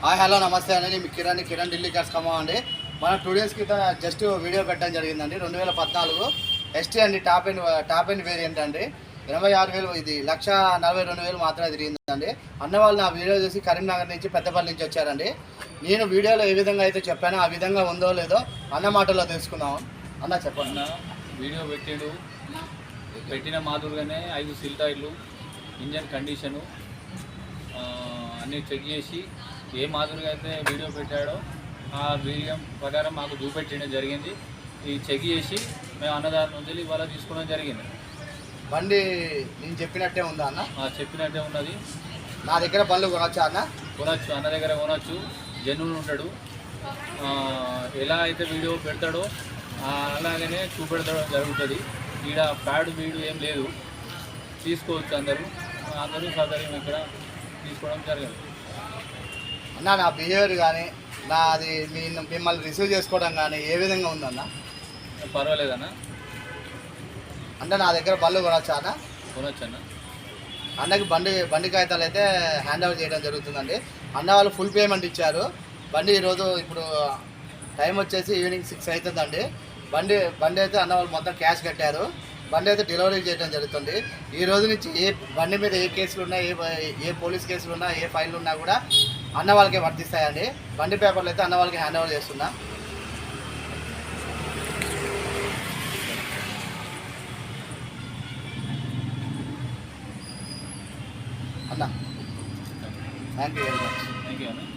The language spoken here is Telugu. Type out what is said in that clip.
హాయ్ హలో నమస్తే అండి. నేను మీ కిరణ్ కిరణ్ ఢిల్లీ కార్స్ కమా అండి. మన టూ డేస్ క్రితం జస్ట్ వీడియో పెట్టడం జరిగిందండి. రెండు వేల పద్నాలుగు ఎస్టీ అండి top end top end variant అండి. ఎనభై ఆరు వేలు ఇది లక్ష నలభై రెండు వేలు మాత్రమే తిరిగిందండి. అన్న వాళ్ళు నా వీడియో చూసి కరీంనగర్ నుంచి పెద్దపల్లి నుంచి వచ్చారండి. నేను వీడియోలో ఏ విధంగా అయితే చెప్పానో ఆ విధంగా ఉందో లేదో అన్న మాటల్లో తెలుసుకుందాం. అన్న చెప్పండి. వీడియో పెట్టాడు. పెట్టిన మాదిరిగానే ఐదు సిల్ టైర్లు ఇంజన్ కండిషను అన్నీ చెక్ చేసి ఏ మాదిరిగా అయితే వీడియో పెట్టాడో ఆ వీడియో ప్రకారం మాకు చూపెట్టడం జరిగింది. ఇది చెక్ చేసి మేము అన్నదారి నుంచి ఇవాళ తీసుకోవడం జరిగింది. బండి నేను చెప్పినట్టే ఉందా అన్న? చెప్పినట్టే ఉన్నది. నా దగ్గర బండ్లు కొనొచ్చా అన్న? కొనచ్చు అన్న దగ్గర కొనచ్చు. జనులు ఉంటాడు. ఎలా అయితే వీడియో పెడతాడో అలాగనే చూపెడతాడో జరుగుతుంది. ఈడ ప్యాడ్ వీడు ఏం లేదు. తీసుకోవచ్చు అందరూ. అందరూ సౌకర్యం ఇక్కడ తీసుకోవడం జరగదు. అన్న నా బిహేవియర్ కానీ నా అది మీ మిమ్మల్ని రిసీవ్ చేసుకోవడం కానీ ఏ విధంగా ఉందన్న? పర్వాలేదన్న అంటే నా దగ్గర బళ్ళు కొనొచ్చా అన్న? కొనొచ్చు అన్న. అన్నకి బండి బండి కాగితాలు అయితే హ్యాండ్ ఓవర్ చేయడం జరుగుతుందండి. అన్న వాళ్ళు ఫుల్ పేమెంట్ ఇచ్చారు. బండి ఈరోజు ఇప్పుడు టైం వచ్చేసి ఈవినింగ్ సిక్స్ అవుతుందండి బండి బండి అయితే అన్న వాళ్ళు మొత్తం క్యాష్ కట్టారు. బండి అయితే డెలివరీ చేయడం జరుగుతుంది. ఈ రోజు నుంచి ఏ బండి మీద ఏ కేసులు ఉన్నా ఏ ఏ పోలీస్ కేసులు ఉన్నా ఏ ఫైళ్ళు ఉన్నా కూడా అన్న వాళ్ళకే వర్తిస్తాయండి. బండి పేపర్లు అయితే అన్న వాళ్ళకి హ్యాండ్ ఓవర్ చేస్తున్నా. అన్న. Thank you very much thank you